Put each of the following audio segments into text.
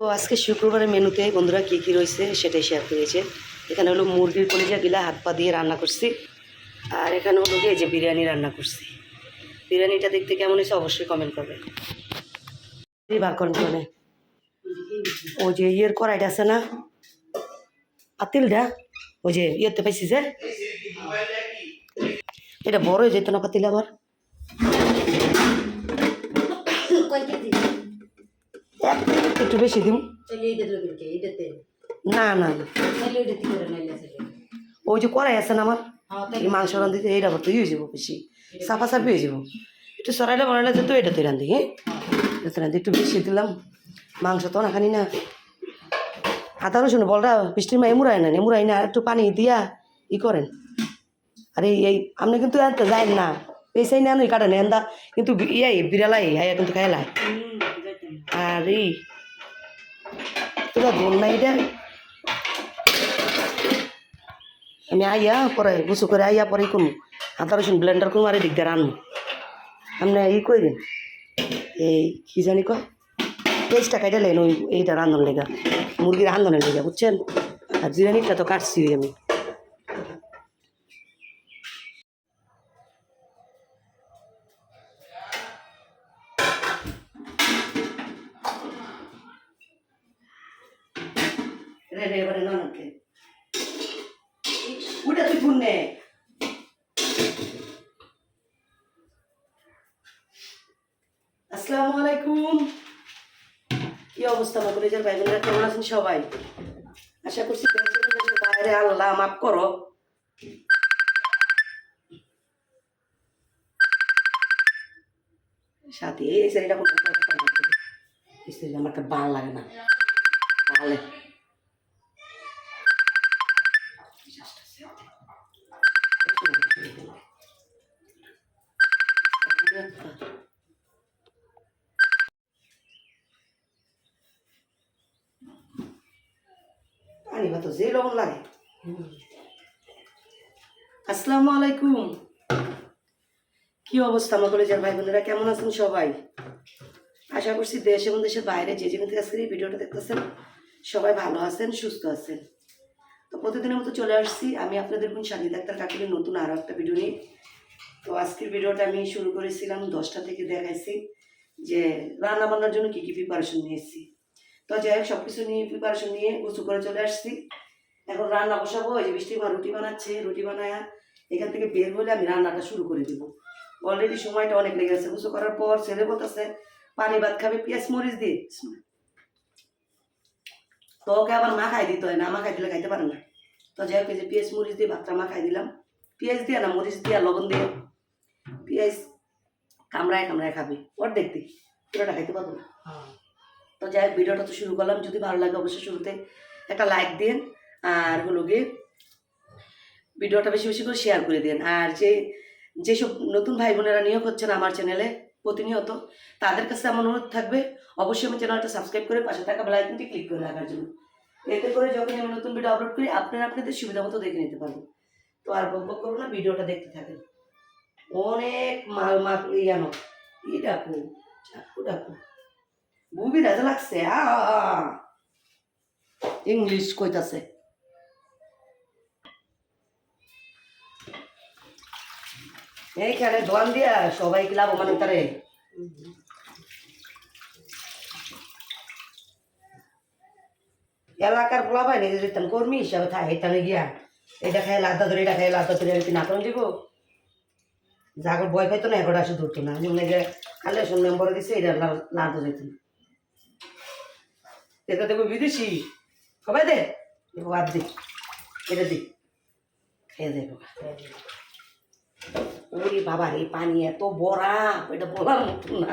তো আজকে শুক্রবারের মেনুতে বন্ধুরা কী কী রয়েছে সেটাই শেয়ার করেছে। এখানে হলো মুরগির কলিজা, গিলা, হাত পা দিয়ে রান্না করছি। আর এখানে হলো গিয়ে যে বিরিয়ানি রান্না করছি। বিরিয়ানিটা দেখতে কেমন হয়েছে অবশ্যই কমেন্ট করেন ওই যে ইয়ের কড়াইটা আছে না? পাতিলটা? ওই যে ইয়েতে পাইছি যে? এটা বড় হয়ে যেত না পাতিল আবার? একটু বেশি দিম না না ওই যে কড়াই আছে না আমার এই মাংস রাঁধিতে এইটা আবার তো ইয়ে হয়ে যাব বেশি সাফা সাফি হয়ে যাব একটু সরাইলে বনাইলে যেত এটা তুই রান্ধি হ্যাঁ এটা রাঁধি একটু বেশি দিলাম মাংস তো না খানি না আদা রসুন বলরা বৃষ্টির মা এমুরাই না এমুরাই না একটু পানি দিয়া ই করেন আরে এই আপনি কিন্তু আনতে যাই না পেসাই না নই কাটেন এন্দা কিন্তু ইয়াই বিড়ালাই হাইয়া কিন্তু খাইলাই আর এই তোরা দোল আমি আইয়া পরে গুছু করে আইয়া পরে কোন আদা রসুন ব্লেন্ডার করুন আর দিকদার আনু আপনি ই কই দিন? এই কি জানি কয়? পেস্টটা কাইটা লেন ওই এইটা রান্ধন লেগা। মুরগির রান্ধনের লেগা, বুঝছেন? আর জিরানিটা তো কাটছি আমি। আলাইকুম। কি অবস্থা, আমার কলেজের ভাই বোনেরা কেমন আছেন সবাই? আশা করছি বাইরে আল্লাহ মাফ করো। সাথে এই শাড়িটা আমার ভালো লাগে না। ভালো। যে লবণ লাগে। আসসালামু আলাইকুম। কি অবস্থা, আমার কলেজের ভাই বোনেরা কেমন আছেন সবাই? আশা করছি দেশ এবং দেশের বাইরে যে যেখান থেকে আজকের এই ভিডিওটা দেখতেছেন, সবাই ভালো আছেন, সুস্থ আছেন। তো প্রতিদিনের মতো চলে আসছি। আমি আপনাদের বোন স্বাধীন ডাক্তার কাকুলের নতুন আরও একটা ভিডিও নিয়ে। তো আজকের ভিডিওটা আমি শুরু করেছিলাম, দশটা থেকে দেখাইছি যে রান্না বান্নার জন্য কী কী প্রিপারেশন নিয়েছি। তো যাই হোক সব কিছু নিয়ে প্রিপারেশন নিয়ে উঁচু করে চলে আসছি। এখন রান্না বসাবো এই যে বৃষ্টি মা রুটি বানাচ্ছে রুটি বানায় এখান থেকে বের হলে আমি রান্নাটা শুরু করে দিব। অলরেডি সময়টা অনেক লেগে গেছে উঁচু করার পর ছেলে বলতেছে পানি ভাত খাবে পেঁয়াজ মরিচ দিয়ে। তো ওকে আবার মাখাই দিতে হয় না মাখাই দিলে খাইতে পারে না। তো যাই হোক যে পেঁয়াজ মরিচ দিয়ে ভাতটা মাখাই দিলাম। পেঁয়াজ দিয়ে না মরিচ দিয়ে লবণ দিয়ে। পেঁয়াজ কামড়ায় কামড়ায় খাবে ওর দেখতে পুরোটা খাইতে পারব না। তো যাই হোক ভিডিওটা তো শুরু করলাম যদি ভালো লাগে অবশ্যই শুরুতে একটা লাইক দিন আর হলো গিয়ে ভিডিওটা বেশি বেশি করে শেয়ার করে দিন আর যে, যেসব নতুন ভাই বোনেরা নিয়োগ হচ্ছেন আমার চ্যানেলে প্রতিনিয়ত, তাদের কাছে আমার অনুরোধ থাকবে, অবশ্যই আমার চ্যানেলটা সাবস্ক্রাইব করে পাশে থাকা বেলাইকনটি ক্লিক করে রাখার জন্য। এতে করে যখন আমি নতুন ভিডিও আপলোড করি, আপনারা আপনাদের সুবিধা মতো দেখে নিতে পারবেন। তো আর বক করব না, ভিডিওটা দেখতে থাকেন। অনেক মাল মাল ইয়ানো ই ডাকু, চাকু ডাকু। বুবি রাজা লাগছে আ। ইংলিশ কইতাছে। এইখানে দোয়ান দিয়া সবাইকে লাভবান তারে এলাকার পোলা পাই নিজে যেতাম কর্মী হিসাবে থাকে এখানে গিয়া। এটা খাই লাদা ধরে, এটা খাই লাদা ধরে কি নাটন দিব। যাগর বয় পাইতো না এগারোটা আসে ধরতো না। যেমন যে কালেকশন মেম্বার দিছে, এটা লাদা যেত না এটা দেবো বিদেশি। সবাই দে বাদ দি, এটা দি। খেয়ে দে বাবা ওরে বাবা রে, পানি এত বড়া এটা বলার মতন না।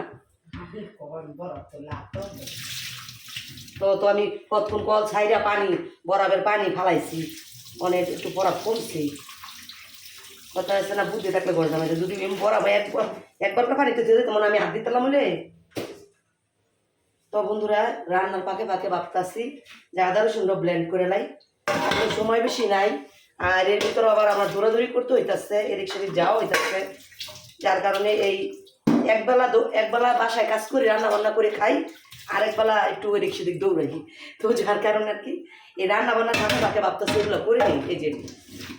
তো তো আমি কতক্ষণ কল ছাইরা পানি, বরাবের পানি ফালাইছি অনেক একটু বরফ কমছে। কথা হচ্ছে না, বুদ্ধি থাকলে ঘরে জামাই যদি আমি বরাবর একবার একবার পানিতে দিয়ে দিতাম আমি হাত দিতাম বলে তো বন্ধুরা, রান্নার পাকে পাকে ভাবতাছি, যে আদা রসুন ব্লেন্ড করে লাই। সময় বেশি নাই। আর এর ভিতরে আবার আমার দৌড়াদৌড়ি করতে হইতাছে, এদিক সেদিক যাওয়া হইতাছে। যার কারণে এই একবেলা একবেলা বাসায় কাজ করি রান্না বান্না করে খাই আরেক বেলা একটু ওই দিক সেদিক দৌড়াই। তো যার কারণে আর কি, এই রান্না বান্না থাকে তাকে ভাবতেছে, এগুলো করে নিই, এই যে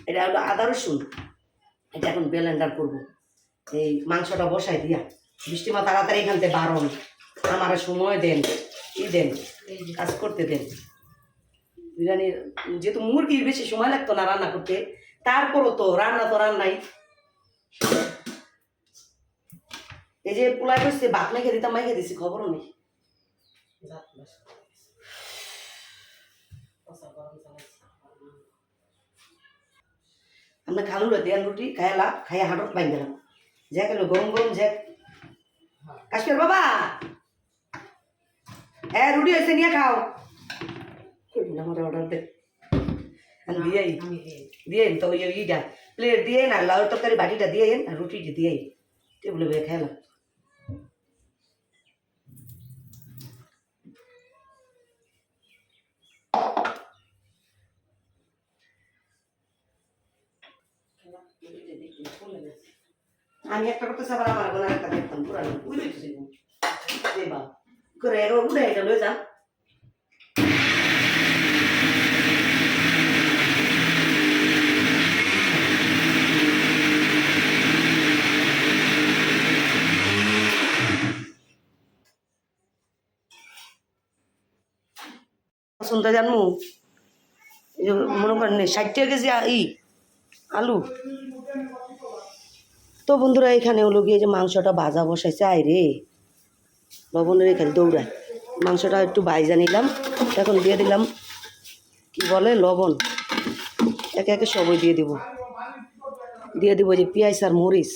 এটা হলো আদা রসুন। এটা এখন ব্লেন্ডার করব। এই মাংসটা বসাই দিয়া। বৃষ্টি মা তাড়াতাড়ি এখান থেকে বারণ আমার সময় দেন ই দেন, কাজ করতে দেন। বিরিয়ানির যেহেতু মুরগির বেশি সময় লাগতো না রান্না করতে, তারপরও তো রান্না তো রান্নাই। এই যে পোলাই করছে ভাত মেখে দিতাম, মেখে দিছি, খবরও নেই। আমরা খালু রে দেন রুটি খাইলা খাইয়া হাটত পাই গেলাম যে গেল গরম গরম যে কাশ্মীর বাবা! হ্যাঁ রুটি হয়েছে নিয়ে খাও। আমার অর্ডার দে আমি দিয়ে দিয়ে তো ওই ইটা প্লেট দিয়ে না লাউ তরকারি বাটিটা দিয়ে আর রুটিটা দিয়ে টেবিলে বয়ে খাইলাম আমি একটা করতে সাবার আমার গোনা একটা দেখতাম পুরানো দেবা করে উড়ে লয়ে যান শুনতে এই মনে করেন ষাট টাকা কেজি ই, আলু। তো বন্ধুরা, এখানে হলো গিয়ে যে মাংসটা ভাজা বসাইছে, আয় রে। লবণের এখানে দৌড়ায়। মাংসটা একটু ভাইজা নিলাম, এখন দিয়ে দিলাম, কি বলে, লবণ। একে একে সবই দিয়ে দিব। দিয়ে দিব যে পেঁয়াজ আর মরিচ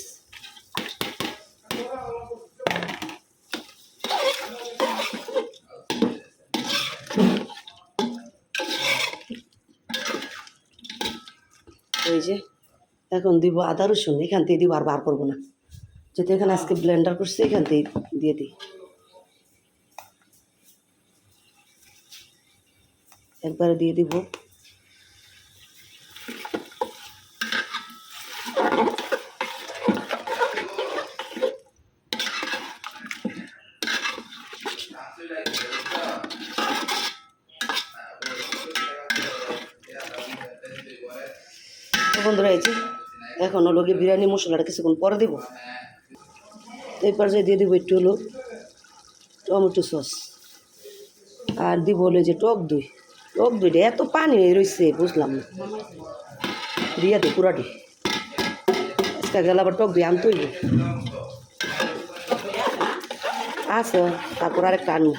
এই যে এখন দিব আদা রসুন, এখান থেকে দিব আর বার করব না। যেহেতু এখানে আজকে ব্লেন্ডার করছি, এখান থেকে দিয়ে দিই। একবারে দিয়ে দিব তো বন্ধুরা এই যে গিয়ে বিরিয়ানি মশলাটা কিছুক্ষণ পরে দেবো। এই পর্যায়ে দিয়ে দেবো একটু হলো টমেটো সস। আর দিব হলো যে টক দই। টক দইটা এত পানি রয়েছে বুঝলাম না। দিয়া দে পুরাটি। আজকে গেলে আবার টক দই আনতে হইব। আছে তারপর আরেকটা আনু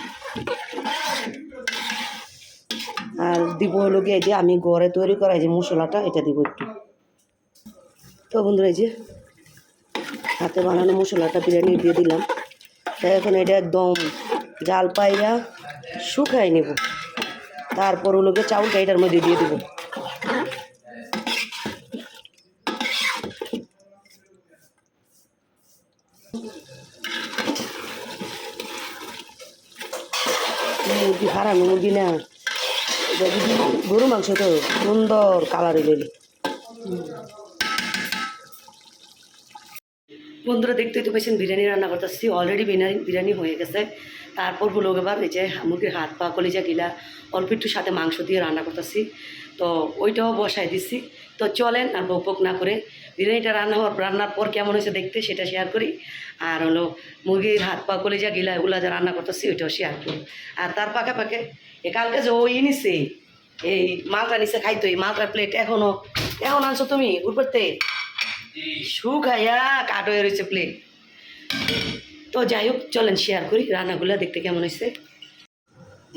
আর দিব হলো গিয়ে যে আমি ঘরে তৈরি করা যে মশলাটা, এটা দিব একটু। তো বন্ধুরা এই যে হাতে বানানো মশলাটা বিরিয়ানি দিয়ে দিলাম। তাই এখন এটা একদম জাল পাইয়া শুকাই নেব। তারপর গিয়ে চাউলটা এটার মধ্যে দিয়ে দেবো। মুরগি মুরগি না। গরু মাংস তো সুন্দর কালার এলে বন্ধুরা দেখতেই তো পেয়েছেন বিরিয়ানি রান্না করতেছি অলরেডি বিরিয়ানি বিরিয়ানি হয়ে গেছে। তারপর হলো এবার এই যে মুরগির হাত পা, কলিজা গিলা, অল্প একটু সাথে মাংস দিয়ে রান্না করতেছি। তো ওইটাও বসাই দিছি। তো চলেন, আর বকবক না করে বিরিয়ানিটা রান্না হওয়ার রান্নার পর কেমন হয়েছে দেখতে সেটা শেয়ার করি। আর হলো মুরগির হাত পা, কলিজা গিলা, এগুলা যা রান্না করতেছি, ওইটাও শেয়ার করি। আর তার পাকে পাকে এ কালকে যে ওই নিছে এই মালটা নিচে খাইতো এই মালটার প্লেট এখনও এখন আনছো তুমি উপরতে শুকাইয়া কাঠ হয়ে রয়েছে প্লেট তো যাই হোক, চলেন শেয়ার করি। রান্নাগুলো দেখতে কেমন হয়েছে?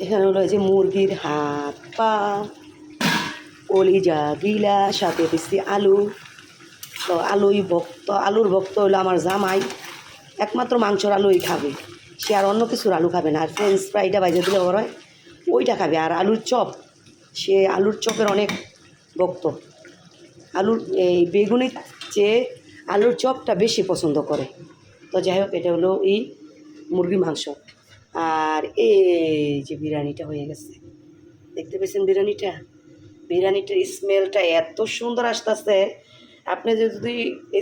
এখানে হলো যে মুরগির হাত, পা, কলিজা গিলা সাথে দিচ্ছি আলু। তো আলুই ভক্ত, আলুর ভক্ত হলো আমার জামাই। একমাত্র মাংসর আলুই খাবে। সে আর অন্য কিছুর আলু খাবে না। আর ফ্রেঞ্চ ফ্রাইটা বাইজে দিলে বড় হয় ওইটা খাবে। আর আলুর চপ, সে আলুর চপের অনেক ভক্ত। আলুর এই বেগুনের চেয়ে আলুর চপটা বেশি পছন্দ করে। তো যাই হোক, এটা হলো এই মুরগি মাংস। আর এই যে বিরিয়ানিটা হয়ে গেছে। দেখতে পেয়েছেন বিরিয়ানিটা? বিরিয়ানিটার স্মেলটা এত সুন্দর আসতেছে। আপনি যদি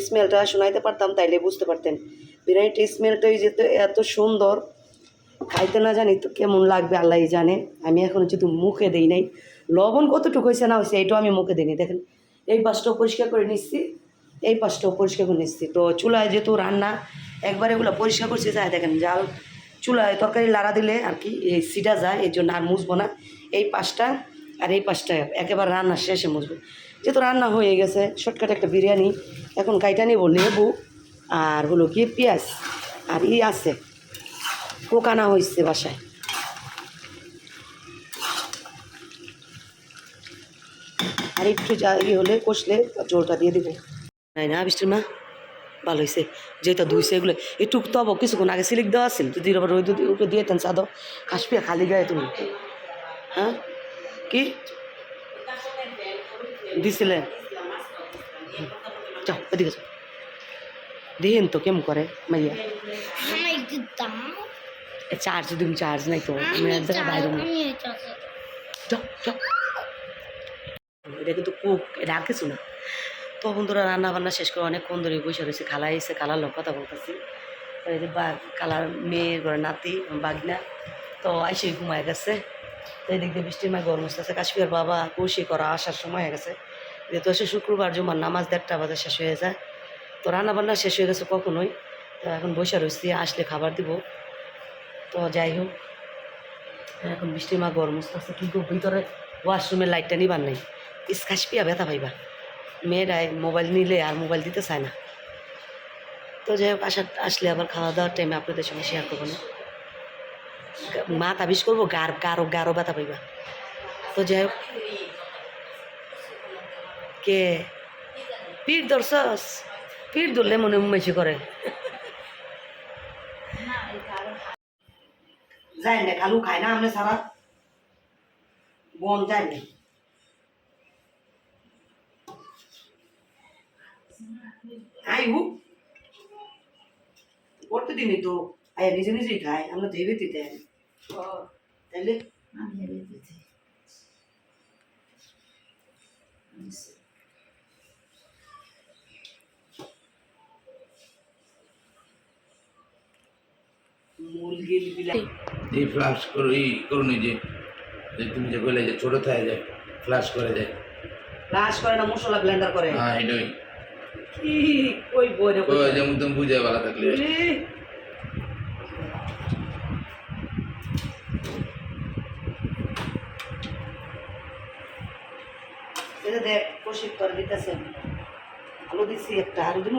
স্মেলটা শোনাইতে পারতাম, তাইলে বুঝতে পারতেন। বিরিয়ানিটার স্মেলটাই যেত এত সুন্দর। খাইতে না জানি তো কেমন লাগবে, আল্লাহ জানে। আমি এখন যেহেতু মুখে দিই নাই। লবণ কতটুকু হয়েছে না হয়েছে, এটাও আমি মুখে দিইনি। দেখেন, এই বাসটাও পরিষ্কার করে নিচ্ছি। এই পাশটাও পরিষ্কার করে নিচ্ছি। তো চুলায় যেহেতু রান্না, একবার এগুলো পরিষ্কার করছে যায় দেখেন জাল, চুলায় তরকারি লাড়া দিলে আর কি এই সিটা যায় এই জন্য আর মুছবো না। এই পাশটা আর এই পাশটা একেবারে রান্না শেষে মুছবো। যেহেতু রান্না হয়ে গেছে, শর্টকাট একটা বিরিয়ানি, এখন গাইটা নিবো লেবু আর হলো কি পেঁয়াজ। আর ই আছে কোকানা হয়েছে বাসায়। আর একটু যা ই হলে কষলে জোরটা দিয়ে দিব। নাই না বৃষ্টির মা? ভালো হয়েছে যেটা ধুইছে এগুলো একটু তব কিছুক্ষণ আগে সিলিক দেওয়া আছিল যদি আবার রোদ উঠে দিয়ে তেন চাদো কাশপিয়া খালি গায়ে তুমি। হ্যাঁ? কি? দিছিলে? যাও এদিকে যাও। দিন তো কেমন করে মাইয়া? চার্জ দিম। চার্জ নাই তো বাইরে যাও যাও। এটা কিন্তু কুক এটা আর কিছু না। তো বন্ধুরা রান্না বান্না শেষ করে অনেকক্ষণ ধরে বসে রয়েছে খালা এসে খালার লোক কথা বলতেছি। যে বা- মেয়ের ঘরে নাতি, বাগনা, তো আইসে ঘুমায় গেছে। তো এদিক দিয়ে বৃষ্টির মায় গরম আসতেছে কাশ্মীর বাবা কৌশি করা আসার সময় হয়ে গেছে। যেহেতু আসে শুক্রবার, জুমার নামাজ দেড়টা বাজে শেষ হয়ে যায়। তো রান্না বান্না শেষ হয়ে গেছে কখনোই। তো এখন বসে রয়েছি, আসলে খাবার দিব। তো যাই হোক, এখন বৃষ্টির মা গরম আসতেছে কিন্তু ভিতরে ওয়াশরুমের লাইটটা নিবার নেই। স্কাশ পিয়া ব্যথা পাইবা। মেয়েরাই মোবাইল নিলে আর মোবাইল দিতে চায় না। তো যাই হোক আসার আসলে আবার খাওয়া দাওয়ার টাইমে আপনাদের সঙ্গে শেয়ার করব না। মা তাবিজ করব, গার গারো গারো ব্যথা পাইবা। তো যাই হোক। কে? পিঠ ধরছস? পিঠ ধরলে মনে উমেছি করে। যায় না কালু খায় না আমরা সারা। বন যায় না। আই হু। প্রতিদিনই তো আয়া নিজে নিজেই খায় আমরা তো হেবে দিতে বিলাই এই ফ্লাশ করো এই এই যে তুমি যে কইলে যে ছোট থাকে যে ফ্লাশ করে দেয় রাস করে না মশলা ব্লেন্ডার করে। হ্যাঁ এটাই। কই বই রে তো যেমন তুমি বুঝে ভালো থাকলে। দেখ করে দিতেছে আলু দিচ্ছি একটা আলু দিন।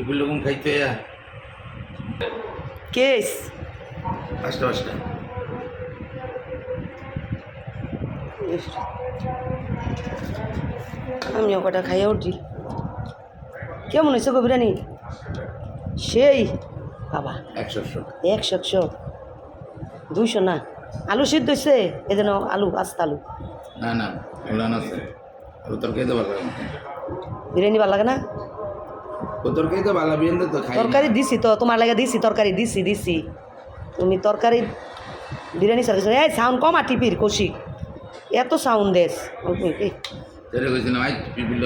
এগুলো খাইতে কেস। পাঁচটা পাঁচটা। আমিও কটা খাইয়ে উঠছি কেমন হয়েছে গো বিরিয়ানি? সেই বাবা একশো একশো। দুইশো না আলু সিদ্ধ হয়েছে এই যেন আলু আস্তা আলু। না না এগুলো না আছে। ও তোর খেতে ভালো। বিরিয়ানি ভালো লাগে না? ও তোর খেতে ভালো বিরিয়ানি তো তরকারি দিছি তো তোমার লাগে দিছি তরকারি দিছি দিছি। তুমি তরকারি বিরিয়ানি সার্ভিস এই সাউন্ড কম আর টিপির কষি এত সাউন্ড দেশ। যেটা কইছিলাম আই পিপিল